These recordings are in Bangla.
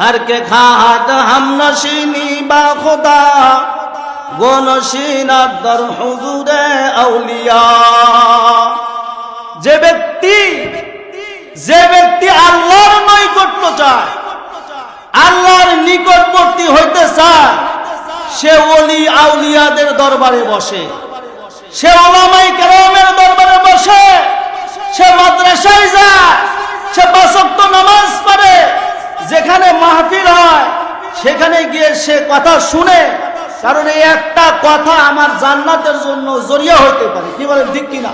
ہر কে کھاد ہم نشینی با خدا وہ نشینہ در আউলিয়া যে ব্যক্তি যে ব্যক্তি আল্লাহর নৈকট্য চায় আল্লাহর নিকটবর্তী হইতে চায় সে অলি আউলিয়াদের দরবারে বসে। সে ওলামাই কেরামের দরবারে বসে। সে মাদ্রাসায় যায়। সে বাসক্ত নামাজ পড়ে। যেখানে মাহফিল হয়, সেখানে গিয়ে সে কথা শুনে, কারণ এই একটা কথা আমার জান্নাতের জন্য জরিয়া হইতে পারে। কি বলেন, ঠিক কিনা?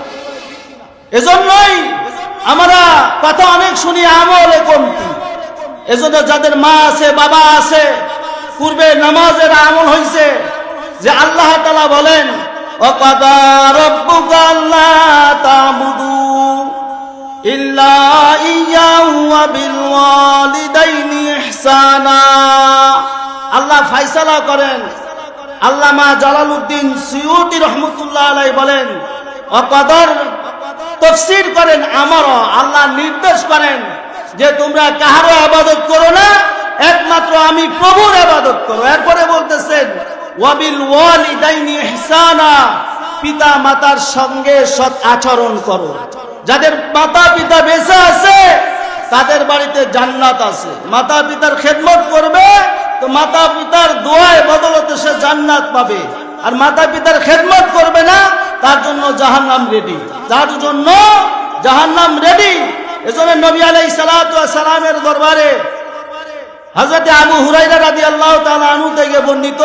এজন্যই আমরা কথা অনেক শুনি, আমলে কমতি। এজন্য যাদের মা আছে, বাবা আছে, পূর্বে নামাজের আমল হয়েছে যে আল্লাহ তালা বলেন, অকাদা রব্বুকা আল্লাহ তাবুদু। ওয়া বিল ওয়ালিদাইনি ইহসানা আল্লাহ ফাইসালা করেন। আল্লামা জালালউদ্দিন সিউতি রহমতুল্লাহ আলাই বলেন, অকদর তফসির করেন আমারও, আল্লাহ নির্দেশ করেন যে তোমরা কাহারও আবাদত করো না, একমাত্র আমি প্রভুর আবাদত করো। এরপরে বলতেছেন ওয়াবিল ওয়ালিদাইনি ইহসানা পিতা মাতার সঙ্গে সৎ আচরণ করো। যাদের মাতা পিতা বেঁচে আছে তাদের বাড়িতে জান্নাত আছে মাতা পিতার খেদমত করবে তো মাতা পিতার দোয়ায় বদলতে সে জান্নাত পাবে আর মাতা পিতার খেদমত করবে না তার জন্য জাহান্নাম রেডি তার জন্য জাহান্নাম রেডি এজন্য নবী আলাই সালামের দরবারে হযরত আবু হুরাইরা রাদিয়াল্লাহু তাআলা আনহু থেকে বর্ণিত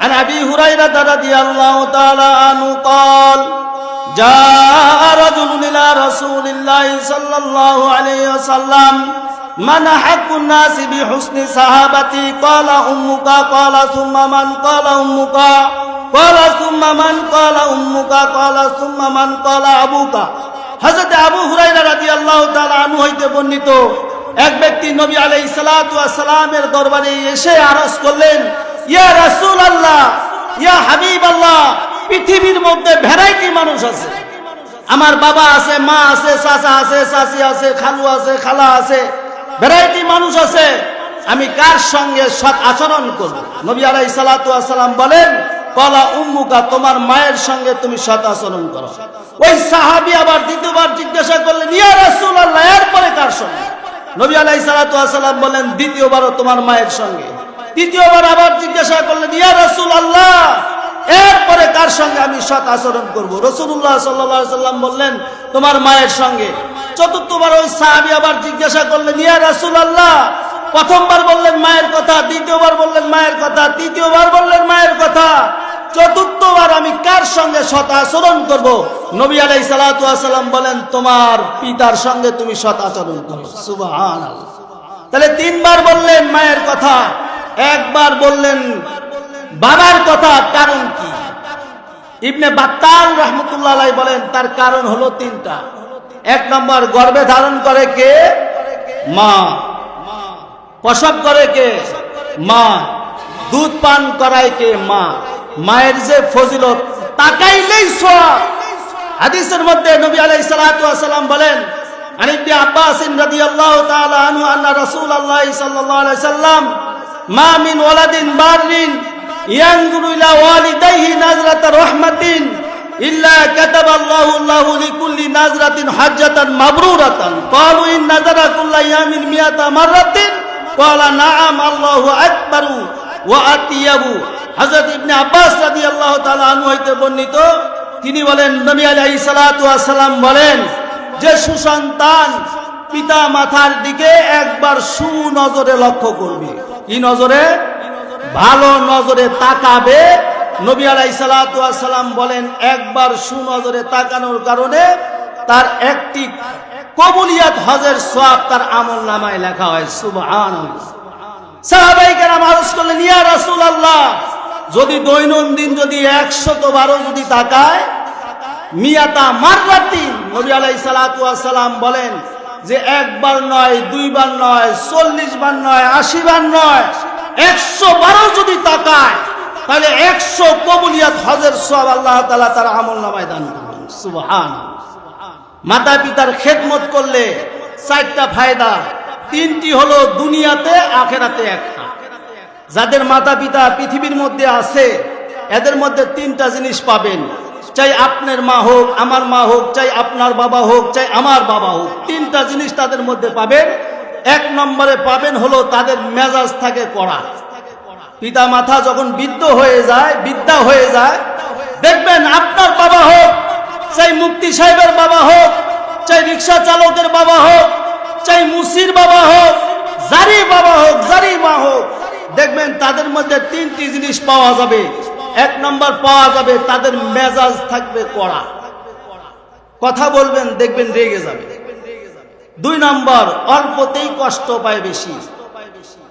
عن ابي هريره رضي الله تعالى عنه قال جاء رجل الى رسول الله صلى الله عليه وسلم من حق الناس بحسن صحابتي قال امك قال ثم من قال امك قال ثم من قال امك قال ثم من قال ابوك হযরত আবু হুরায়রা রাদিয়াল্লাহু তাআলা আনহু হইতে বর্ণিত এক ব্যক্তি নবী আলাইহিস সালাতু ওয়াস সালামের দরবারে এসে আরজ করলেন ইয়া রাসূলুল্লাহ ইয়া হাবিবাল্লাহ পৃথিবীর মধ্যে ভ্যারাইটি মানুষ আছে আমার বাবা আছে, মা আছে, চাচা আছে, চাচি আছে, খালু আছে, খালা আছে, ভ্যারাইটি মানুষ আছে। আমি কার সঙ্গে সৎ আচরণ করব? নবী আলাই সালাম বলেন, কলা উম্মুকা, তোমার মায়ের সঙ্গে তুমি সৎ আচরণ করো। ওই সাহাবি আবার দ্বিতীয়বার জিজ্ঞাসা করলেন, ইয়া কার সঙ্গে? নবী আলাই সালাম বলেন, দ্বিতীয়বারও তোমার মায়ের সঙ্গে। তৃতীয়বার আবার জিজ্ঞাসা করলেন, ইয়া রাসূলুল্লাহ এরপরে কার সঙ্গে আমি সৎ আচরণ করব? রসুল্লাহ সাল্লাম বললেন, তোমার মায়ের সঙ্গে। চতুর্থবার ওই সাহাবি আবার জিজ্ঞাসা করলেন, ইয়া রাসুল আল্লাহ প্রথমবার বললেন, মায়ের কথা। দ্বিতীয়বার বললেন, মায়ের কথা। তৃতীয়বার বললেন, মায়ের কথা। চতুর্থবার আমি কার সঙ্গে সৎ আচরণ করব? নবী আলাই সালাম বলেন, তোমার পিতার সঙ্গে তুমি সৎ আচরণ করো। সুবাহ তাহলে তিনবার বললেন, মায়ের কথা। একবার বললেন বাবার কথা, কারণ কি? ইবনে বাত্তাল রহমতুল্লাহ বলেন, তার কারণ হলো তিনটা। এক নম্বর, গর্বে ধারণ করে কে? মা। প্রসব করে কে? মা। দুধ পান করায় কে? মা। মায়ের যে ফজিলত, তাকাইলেই সোয়াব হাদিসের মধ্যে নবী আলাইহিস বলেন, আন ইবনে আব্বাস রাদিয়াল্লাহু তাআলা আনহু আন্না রাসূলুল্লাহ সাল্লাল্লাহু আলাইহি সাল্লাম, মা মিন ওয়ালাদিন বাররিন ইয়ানজুরু ইলা ওয়ালিদাইহি নাজরাতা রাহমাতিন ইল্লা কাতাবাল্লাহু লাহু লিকুল্লি নাজরাতিন হাজ্জাতান মাবরুরাতান। ক্বালু ইন নাজারা কুল্লা ইয়ামিন মিয়াতা মাররাতিন, ক্বালা নাআম আল্লাহু ইবনে আব্বাস রাদিয়াল্লাহু আল্লাহ হইতে বর্ণিত, তিনি বলেন, নবী আলাইহিস সালাম বলেন, যে সুসন্তান পিতা মাথার দিকে একবার সুনজরে লক্ষ্য করবে। কি নজরে? ভালো নজরে তাকাবে। নবী আলাই সালাম বলেন, একবার সুনজরে তাকানোর কারণে তার একটি কবুলিয়াত হজের সব তার আমল নামায় লেখা হয়। সুবহান সাহাবাইকে আরজ করলেন, ইয়া রাসুল আল্লাহ যদি দৈনন্দিন যদি একশত বারো যদি তাকায়, মিয়াতা মাররাতিন। নবী আলাই সালাম বলেন যে, একবার নয়, দুইবার নয়, চল্লিশ বার নয়, আশি বার নয় একশো বারো যদি তাকায়, তাহলে একশো কবুলিয়াত হজের সব আল্লাহ তালা তার আমল নামায় দান করবেন। সুবহান মাতা পিতার খেদমত করলে চারটা ফায়দা। তিনটি হলো দুনিয়াতে, আখেরাতে একটা। যাদের মাতা পিতা পৃথিবীর মধ্যে আছে, এদের মধ্যে তিনটা জিনিস পাবেন। চাই আপনার মা হোক, আমার মা হোক, চাই আপনার বাবা হোক, চাই আমার বাবা হোক। তিনটা জিনিস তাদের মধ্যে পাবেন। এক নম্বরে পাবেন হলো তাদের মেজাজ থাকে কড়া। পিতা মাতা যখন বৃদ্ধ হয়ে যায় বিদ্যা হয়ে যায়, দেখবেন আপনার বাবা হোক চাই মুক্তি সাহেবের বাবা হোক চাই রিক্সা চালকের বাবা হোক চাই মুসির বাবা হোক জারি বাবা হোক জারি মা হোক, দেখবেন তাদের মধ্যে তিনটি জিনিস পাওয়া যাবে। এক নম্বর পাওয়া যাবে তাদের মেজাজ থাকবে কড়া। কথা বলবেন, দেখবেন রেগে যাবে। দুই নম্বর, অল্পতেই কষ্ট পায় বেশি।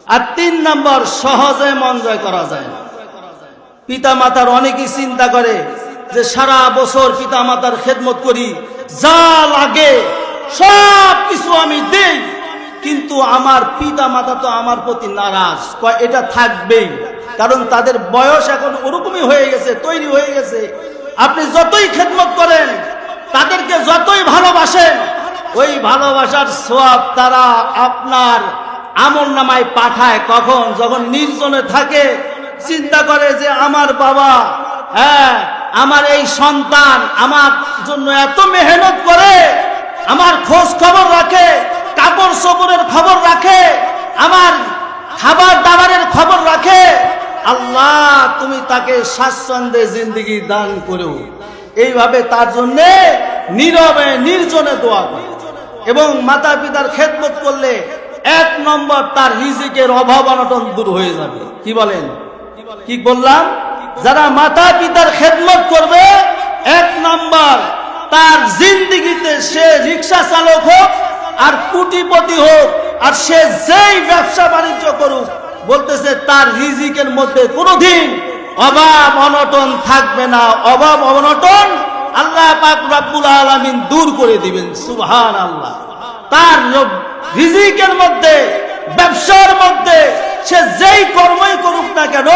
আর তিন নম্বর, সহজে মন জয় করা যায় না। পিতা মাতার অনেকেই চিন্তা করে যে সারা বছর পিতা মাতার খেদমত করি, যা লাগে সব কিছু আমি দেই। কিন্তু আমার পিতা মাতা তো আমার প্রতি নারাজ। এটা থাকবেই। কারণ তাদের বয়স এখন ওরকমই হয়ে গেছে, তৈরি হয়ে গেছে। আপনি যতই খেদমত করেন, তাদেরকে যতই ভালোবাসেন ওই ভালোবাসার সোয়াব তারা আপনার আমল নামায় পাঠায় কখন? যখন নির্জনে থাকে, চিন্তা করে যে আমার বাবা হ্যাঁ আমার এই সন্তান আমার জন্য এত মেহনত করে, আমার খোঁজ খবর রাখে, কাপড় সবরের খবর রাখে, আমার খাবার দাবারের খবর রাখে। আল্লাহ, তুমি তাকে স্বাচ্ছন্দ্যে জিন্দগি দান করো এইভাবে তার জন্যে নীরবে, নির্জনে দোয়া করে। এবং মাতা পিতার খেদমত করলে এক নম্বর তার রিজিকের অভাব অনটন দূর হয়ে যাবে। কি বলেন? কি বললাম? যারা মাতা পিতার খেদমত করবে, এক নম্বর তার জিন্দিগিতে সে রিক্সা চালক হোক, আর কুটিপতি হোক, আর সে যেই ব্যবসা বাণিজ্য করুক, বলতেছে তার রিজিকের মধ্যে কোনোদিন অভাব অনটন থাকবে না। অভাব অনটন আল্লাহ পাক রব্বুল আলামিন দূর করে দিবেন সুবহান আল্লাহ তার রিজিকের মধ্যে, ব্যবসার মধ্যে, সে যেই কর্মই করুক না কেন,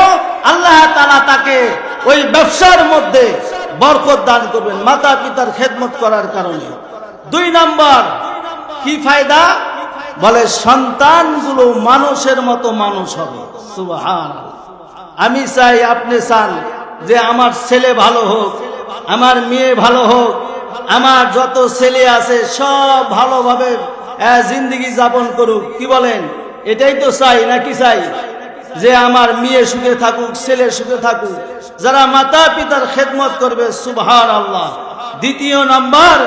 আল্লাহ তালা তাকে ওই ব্যবসার মধ্যে বরকত দান করবেন মাতা পিতার খেদমত করার কারণে। দুই নম্বর, কি ফায়দা? বলে সন্তানগুলো মানুষের মতো মানুষ হবে সুবহান আমি চাই আপনি চান যে আমার ছেলে ভালো হোক আমার মেয়ে ভালো হোক, আমার যত ছেলে আছে সব ভালোভাবে জিন্দগি যাপন করুক। কি বলেন? এটাই তো চাই, নাকি চাই? যে আমার মেয়ে সুখে থাকুক, ছেলে সুখে থাকুক। যারা মাতা পিতার খেদমত করবে সুবহান আল্লাহ দ্বিতীয় নাম্বার,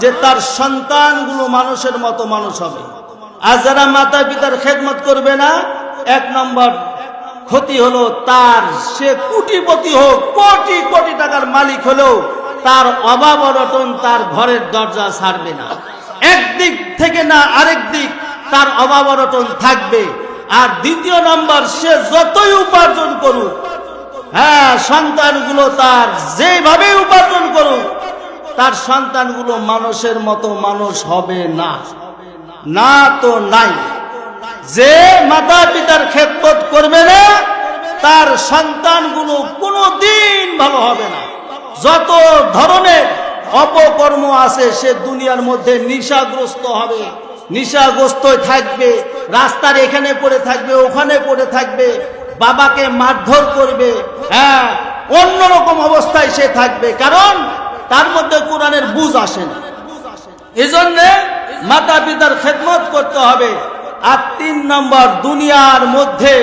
যে তার সন্তানগুলো মানুষের মতো মানুষ হবে। আর যারা মাতা পিতার খেদমত করবে না, এক নম্বর ক্ষতি হলো তার, সে কোটিপতি হোক, কোটি কোটি টাকার মালিক হলেও তার অভাব অনটন তার ঘরের দরজা ছাড়বে না। একদিক থেকে না আরেক দিক তার অভাব অনটন থাকবে। আর দ্বিতীয় নম্বর, সে যতই উপার্জন করুক হ্যাঁ সন্তানগুলো তার যেভাবে উপার্জন করুক, তার সন্তানগুলো মানুষের মতো মানুষ হবে না। না তো নাই। যে মাতা পিতার খেদমত করবে না, তার সন্তানগুলো কোনো দিন ভালো হবে না। যত ধরনের অপকর্ম আছে, সে দুনিয়ার মধ্যে নিশাগ্রস্ত হবে নিশাগ্রস্ত থাকবে, রাস্তার এখানে পড়ে থাকবে, ওখানে পড়ে থাকবে, বাবাকে মারধর করবে হ্যাঁ অন্যরকম অবস্থায় সে থাকবে, কারণ তার মধ্যে কোরআনের বুঝ আসে না। এজন্য মাতা পিতার খেদমত করতে হবে। আর তিন নম্বর দুনিয়ার মধ্যে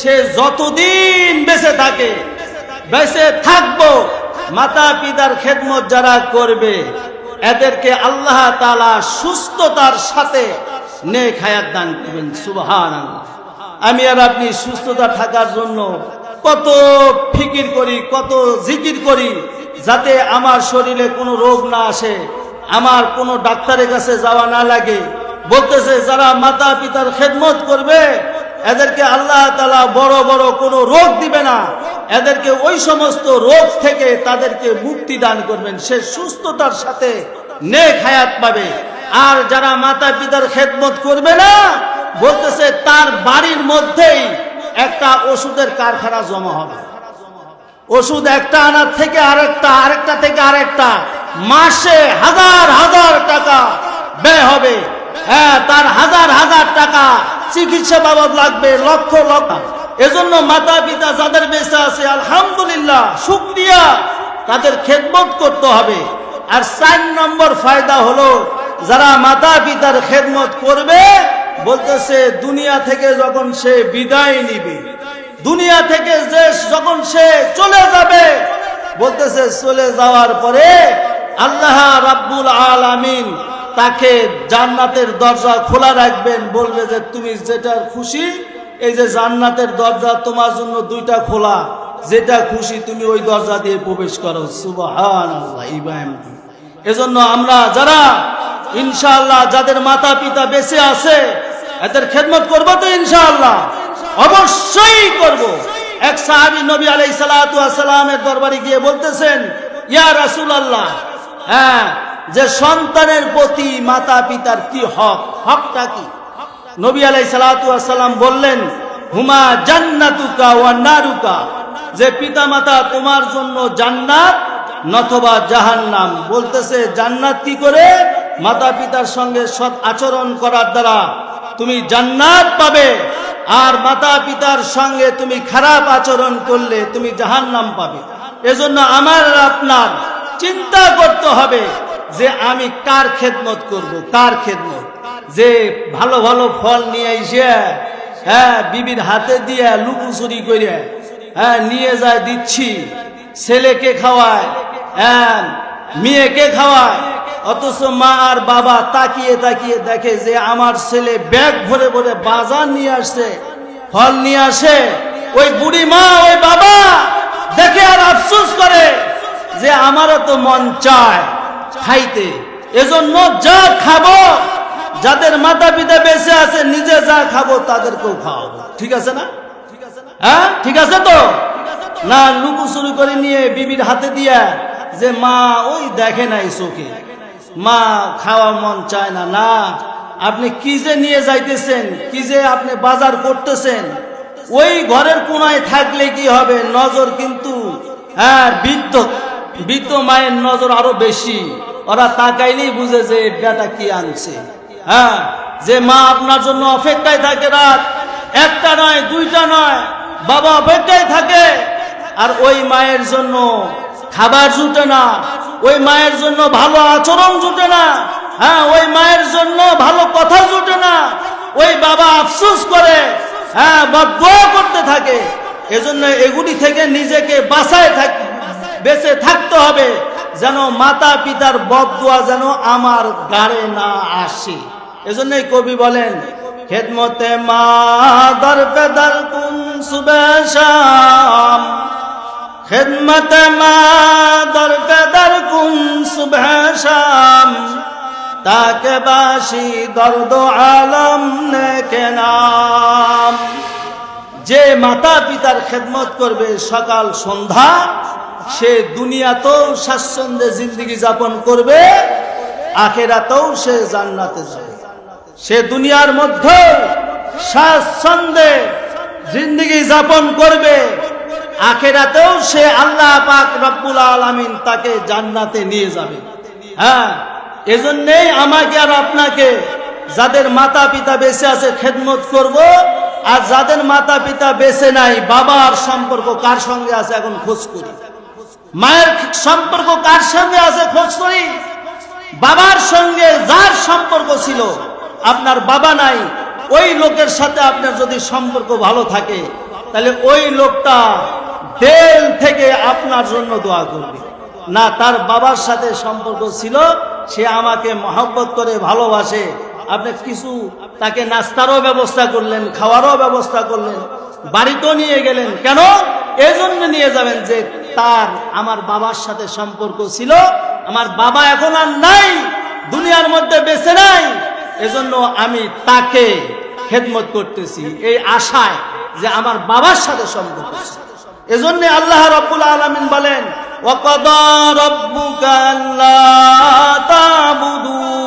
সে যতদিন বেঁচে থাকে, বেঁচে থাকব মাতা পিতার খেদমত যারা করবে, এদেরকে আল্লাহ তালা সুস্থতার সাথে নে খায়াত দান করবেন সুবহান আমি আর আপনি সুস্থতা থাকার জন্য কত ফিকির করি, কত জিকির করি, যাতে আমার শরীরে কোনো রোগ না আসে, আমার কোনো ডাক্তারের কাছে যাওয়া না লাগে বলতেছে, যারা মাতা পিতার খেদমত করবে, এদেরকে আল্লাহ তালা বড় বড় কোনো রোগ দিবে না। এদেরকে ওই সমস্ত রোগ থেকে তাদেরকে মুক্তি দান করবেন। সে সুস্থতার সাথে নে খায়াত পাবে। আর যারা মাতা পিতার খেদমত করবে না, বলতেছে, তার বাড়ির মধ্যেই একটা ওষুধের কারখানা জমা হবে। ওষুধ একটা আনার থেকে আরেকটা আরেকটা থেকে আরেকটা। মাসে হাজার হাজার টাকা ব্যয় হবে। হ্যাঁ তার হাজার হাজার টাকা চিকিৎসা বাবদ লাগবে, লক্ষ লক্ষ। এজন্য মাতা পিতা যাদের বেঁচে আছে, আলহামদুলিল্লাহ, শুক্রিয়া। তাদের খেদমত করতে হবে। আর চার নম্বর ফায়দা হলো, যারা মাতা পিতার খেদমত করবে, বলতেছে, দুনিয়া থেকে যখন সে বিদায় নিবে, দুনিয়া থেকে যে যখন সে চলে যাবে, বলতেছে, চলে যাওয়ার পরে আল্লাহ রাব্বুল আলামিন তাকে জান্নাতের দরজা খোলা রাখবেন, বলবে যে তুমি যেটা খুশি, এই যে জান্নাতের দরজা তোমার জন্য দুইটা খোলা। যেটা খুশি তুমি ওই দরজা দিয়ে প্রবেশ করো। সুবাহান এজন্য আমরা যারা ইনশাআল্লাহ যাদের মাতা পিতা বেঁচে আছে, এদের খেদমত করব তো ইনশাআল্লাহ। অবশ্যই করব। এক সাহাবী নবী আলাই সালামের দরবারে গিয়ে বলতেছেন, ইয়া রাসুল আল্লাহ হ্যাঁ যে সন্তানের প্রতি মাতা পিতার কি হক? হকটা কি? নবী আলাই সালাম বললেন, হুমা জান্নাতুকা ওয়া নারুকা। যে পিতা মাতা তোমার জন্য জান্নাত নথবা জাহান্নাম। বলতেছে, জান্নাত কি করে? মাতা পিতার সঙ্গে সৎ আচরণ করার দ্বারা তুমি জান্নাত পাবে আর মাতা পিতার সঙ্গে তুমি খারাপ আচরণ করলে তুমি জাহান্নাম পাবে। এজন্য আমার আপনার চিন্তা করতে হবে। যে আমি কার খেদমত করব, কার খেদমত? যে ভালো ভালো ফল নিয়ে এসে হ্যাঁ বিবির হাতে দিয়ে লুকুচুরি করে হ্যাঁ নিয়ে যায় দিচ্ছি, ছেলেকে খাওয়ায় হ্যাঁ মেয়েকে খাওয়ায়, অথচ মা আর বাবা তাকিয়ে তাকিয়ে দেখে যে আমার ছেলে ব্যাগ ভরে ভরে বাজার নিয়ে আসছে, ফল নিয়ে আসে, ওই বুড়ি মা, ওই বাবা দেখে আর আফসোস করে যে আমারও তো মন চায়। খাইতে। এজন্য যা খাব, যাদের মাতা পিতা বেঁচে আছে, নিজে যা খাব, তাদেরকেও খাওয়াবো। ঠিক আছে না? হ্যাঁ? ঠিক আছে তো? না, লুকু শুরু করে নিয়ে বিবির হাতে দিয়া যে, মা, ওই দেখে নাই চোখে। মা, খাওয়া মন চায় না। না, আপনি কি যে নিয়ে যাইতেছেন, কি যে আপনি বাজার করতেছেন, ওই ঘরের কোনায় থাকলে কি হবে? নজর কিন্তু হ্যাঁ বৃদ্ধ। বৃদ্ধ মায়ের নজর আরও বেশি। ওরা তাকাইলেই বুঝে যে বেটা কি আনছে। হ্যাঁ যে মা আপনার জন্য অপেক্ষায় থাকে রাত। একটা নয়, দুইটা নয়, বাবা অপেক্ষায় থাকে। আর ওই মায়ের জন্য খাবার জুটে না। ওই মায়ের জন্য ভালো আচরণ জুটে না। হ্যাঁ ওই মায়ের জন্য ভালো কথা জুটে না। ওই বাবা আফসোস করে। হ্যাঁ বা করতে থাকে। এজন্য এগুলি থেকে নিজেকে বাঁচায় থাক বেঁচে থাকতে হবে, যেন মাতা পিতার বদুয়া যেন আমার গাড়ে না আসে। এজন্যই কবি বলেন, খেদমতে মা দর পেদার কুন সুবেশাম খেদমতে মা দর পেদার কুন সুবেশাম তাকে বাসি দর্দ আলম নেকে নাম। যে মাতা পিতার খেদমত করবে সকাল সন্ধ্যা সে দুনিয়াতেও স্বাচ্ছন্দ্যে জিন্দগি যাপন করবে, আখেরাতেও সে জান্নাতে যাবে। সে দুনিয়ার মধ্যে স্বাচ্ছন্দ্যে জিন্দগি যাপন করবে, আখেরাতেও সে আল্লাহ পাক রব্বুল আলামিন তাকে জান্নাতে নিয়ে যাবে। হ্যাঁ এজন্যেই আমাকে আর আপনাকে যাদের মাতা পিতা বেঁচে আছে খেদমত করব, আর যাদের মাতা পিতা বেঁচে নাই, বাবার সম্পর্ক কার সঙ্গে আছে এখন খোঁজ করি। মায়ের সম্পর্ক কার সঙ্গে আছে খোঁজ করি? বাবার সঙ্গে যার সম্পর্ক ছিল, আপনার বাবা নাই, ওই লোকের সাথে আপনার যদি সম্পর্ক ভালো থাকে, তাহলে ওই লোকটা দেল থেকে আপনার জন্য দোয়া করবে। না, তার বাবার সাথে সম্পর্ক ছিল, সে আমাকে মহব্বত করে ভালোবাসে। আপনি কিছু তাকে নাস্তারও ব্যবস্থা করলেন খাওয়ারও ব্যবস্থা করলেন বাড়িতেও নিয়ে গেলেন কেন এই জন্য নিয়ে যাবেন যে তার আমার বাবার সাথে সম্পর্ক ছিল আমার বাবা এখন আর নাই দুনিয়ার মধ্যে বেঁচে নাই এজন্য আমি তাকে খেদমত করতেছি এই আশায় যে আমার বাবার সাথে সম্পর্ক ছিল। এজন্য আল্লাহ রব্বুল আলমিন বলেন وَقَضَى رَبُّكَ أَلَّا تَعْبُدُوا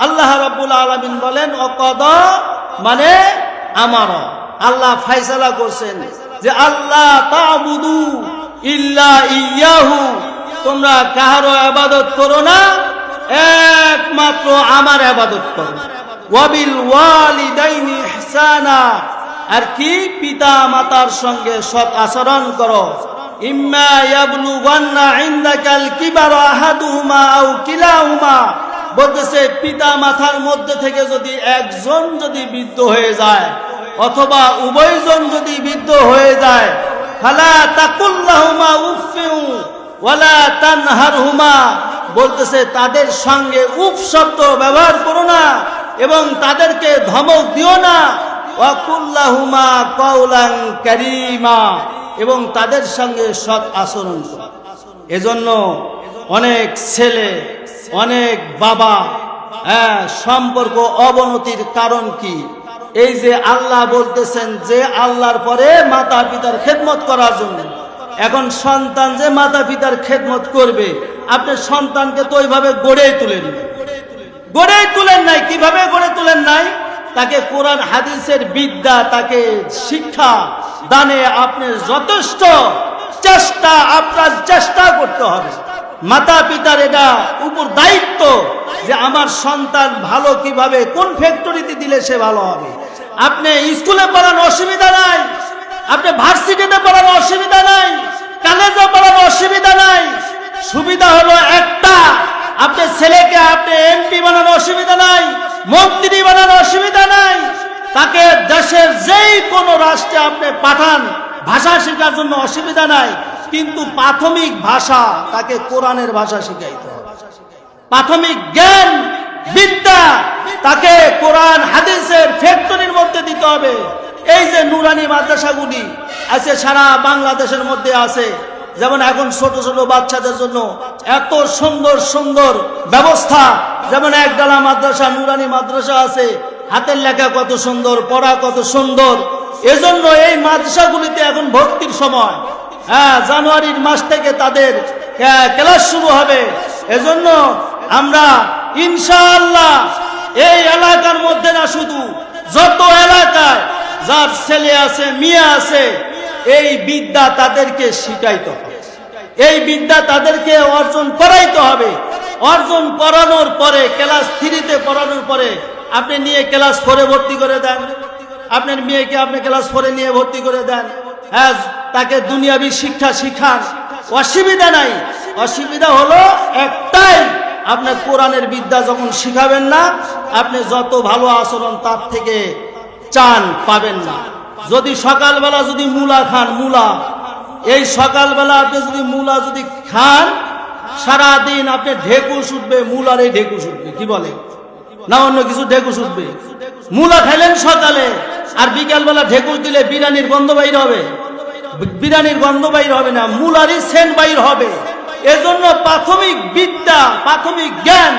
আল্লাহ রাবুল আলমিন বলেন, অকদ মানে আমার। আল্লাহ ফাইসালা করছেন যে, আল্লাহ তাবুদু ইল্লা ইয়াহু। তোমরা কাহারো আবাদত করো না, একমাত্র আমার আবাদত করো। ওয়াবিল ওয়ালিদাইনি ইহসানা। আর কি? পিতা মাতার সঙ্গে সৎ আচরণ করো। ইম্মা ইয়াবলুগান্না ইনদাকাল কিবার আহাদুহুমা আও কিলাহুমা। বলতেছে, পিতা মাথার মধ্যে থেকে যদি একজন যদি বৃদ্ধ হয়ে যায়, অথবা উভয়জন যদি বৃদ্ধ হয়ে যায়, ফালা তাকুল্লাহুমা উফিউ ওয়ালা তানহারহুমা। বলতেছে, তাদের সঙ্গে উপ শব্দ ব্যবহার করো না এবং তাদেরকে ধমক দিও না। ওয়াকুল্লাহুমা কওলাং কারীমা, এবং তাদের সঙ্গে সৎ আচরণ এজন্য অনেক ছেলে, অনেক বাবা হ্যাঁ সম্পর্ক অবনতির কারণ কি? এই যে আল্লাহ বলতেছেন যে আল্লাহর পরে মাতা পিতার খেদমত করার জন্য। এখন সন্তান যে মাতা পিতার খেদমত করবে, আপনি সন্তানকে তো ওইভাবে গড়েই তুলে নেবেন। গড়েই তুলেন নাই, কীভাবে গড়ে তুলেন নাই? তাকে কোরআন, হাদিসের বিদ্যা, তাকে শিক্ষা দানে আপনি যথেষ্ট চেষ্টা, আপনার চেষ্টা করতে হবে। মাতা পিতার এটা উপর দায়িত্ব যে আমার সন্তান ভালো কীভাবে, কোন ফ্যাক্টরিতে দিলে সে ভালো হবে। আপনি স্কুলে পড়ানো অসুবিধা নাই, আপনি ভার্সিটিতে পড়ানো অসুবিধা নাই কলেজে পড়ানো অসুবিধা নাই। সুবিধা হলো একটা, আপনি ছেলেকে আপনি এমপি বানানো অসুবিধা নাই মন্ত্রী বানানো অসুবিধা নাই। তাকে দেশের যেই কোনো রাষ্ট্রে আপনি পাঠান। ভাষা শেখার জন্য অসুবিধা নাই। কিন্তু প্রাথমিক ভাষা, তাকে কোরআনের ভাষা শিখাইতে হবে। প্রাথমিক জ্ঞান, বিদ্যা, তাকে কোরআন, হাদিসের ফ্যাক্টরির মধ্যে দিতে হবে। এই যে নুরানি মাদ্রাসাগুলি আছে, সারা বাংলাদেশের মধ্যে আছে। যেমন এখন ছোট ছোট বাচ্চাদের জন্য এত সুন্দর সুন্দর ব্যবস্থা। যেমন একডালা মাদ্রাসা নুরানি মাদ্রাসা আছে। হাতের লেখা কত সুন্দর পড়া কত সুন্দর। এজন্য এই মাদ্রাসাগুলিতে এখন ভর্তির সময়। হ্যাঁ জানুয়ারির মাস থেকে তাদের আহ, ক্লাস শুরু হবে। এজন্য আমরা ইনশাআল্লাহ এই এলাকার মধ্যে না শুধু যত এলাকায় যার ছেলে আছে মেয়ে আছে এই বিদ্যা তাদেরকে শিখাইতে এই বিদ্যা তাদেরকে অর্জন করাইতে হবে। অর্জন করানোর পরে, ক্লাস থ্রিতে পড়ানোর পরে আপনি নিয়ে ক্লাস ফোরে ভর্তি করে দেন। আপনার মেয়েকে আপনি ক্লাস ফোরে নিয়ে ভর্তি করে দেন। হ্যাঁ তাকে দুনিয়াবি শিক্ষা শিখান। অসুবিধা নাই। অসুবিধা হলো একটাই আপনার কোরআনের বিদ্যা যখন শিখাবেন না, আপনি যত ভালো আচরণ তার থেকে চান পাবেন না। যদি সকালবেলা যদি মূলা খান, মূলা এই সকালবেলা আপনি যদি মূলা যদি খান, সারাদিন আপনি ঢেকুশ উঠবে, মূলার এই ঢেকুশ উঠবে, কি বলে? না অন্য কিছু ঢেকুশ উঠবে? মূলা খেলেন সকালে, আর বিকালবেলা ঢেকুশ দিলে বিরিয়ানির গন্ধ বাইর হবে। বিরিয়ানির গন্ধ বাইর হবে না, মূলারই সেন্ট বাইর হবে। এজন্য প্রাথমিক বিদ্যা, প্রাথমিক জ্ঞান,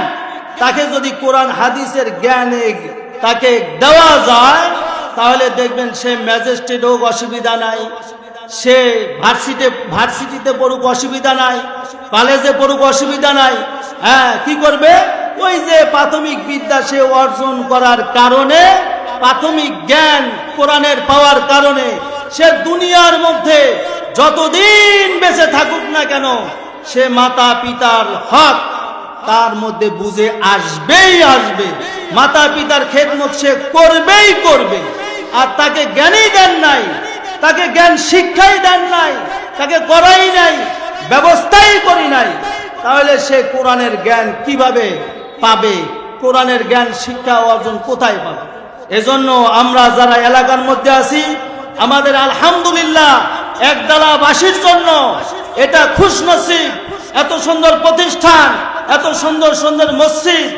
তাকে যদি কোরআন, হাদিসের জ্ঞানে তাকে দেওয়া যায়, তাহলে দেখবেন সে ম্যাজিস্ট্রেট হোক অসুবিধা নাই। সে ভার্সিটি ভার্সিটিতে পড়ুক অসুবিধা নাই, কলেজে পড়ুক অসুবিধা নাই হ্যাঁ কি করবে? ওই যে প্রাথমিক বিদ্যা সে অর্জন করার কারণে, প্রাথমিক জ্ঞান কোরআনের পাওয়ার কারণে সে দুনিয়ার মধ্যে যতদিন বেঁচে থাকুক না কেন, সে মাতা পিতার হক তার মধ্যে বুঝে আসবেই আসবে। মাতা পিতার খেদমত সে করবেই করবে। আর তাকে জ্ঞানই দেন নাই। তাকে জ্ঞান শিক্ষাই দেন নাই, তাকে করাই নাই, ব্যবস্থাই করি নাই। তাহলে সে কোরআনের জ্ঞান কীভাবে পাবে? কোরআনের জ্ঞান শিক্ষা অর্জন কোথায় পাবে? এজন্য আমরা যারা এলাকার মধ্যে আছি, আমাদের আলহামদুলিল্লাহ একদালাবাসীর জন্য এটা খুশ নসিব এত সুন্দর প্রতিষ্ঠান, এত সুন্দর সুন্দর মসজিদ,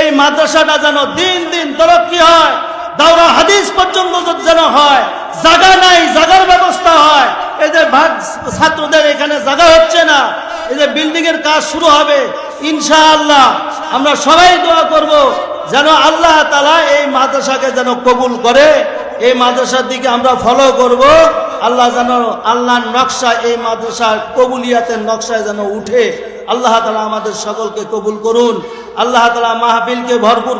এই মাদ্রাসাটা যেন দিন দিন তরক্কি হয়। দাওরা হাদিস পর্যন্ত যেন হয় জায়গা নাই, জাগার ব্যবস্থা হয়। এই যে ছাত্রদের এখানে জায়গা হচ্ছে না, এই যে বিল্ডিং এর কাজ শুরু হবে, ইনশাআল্লাহ আমরা সবাই দোয়া করব যেন আল্লাহ তালা এই মাদ্রাসাকে যেন কবুল করে। এই মাদ্রাসার দিকে আমরা ফলো করব, আল্লাহ যেন আল্লাহর নকশা এই মাদ্রাসার কবুলিয়াতের নকশায় যেন উঠে। আল্লাহ তালা আমাদের সকলকে কবুল করুন। আল্লাহ তালা মাহফিলকে ভরপুর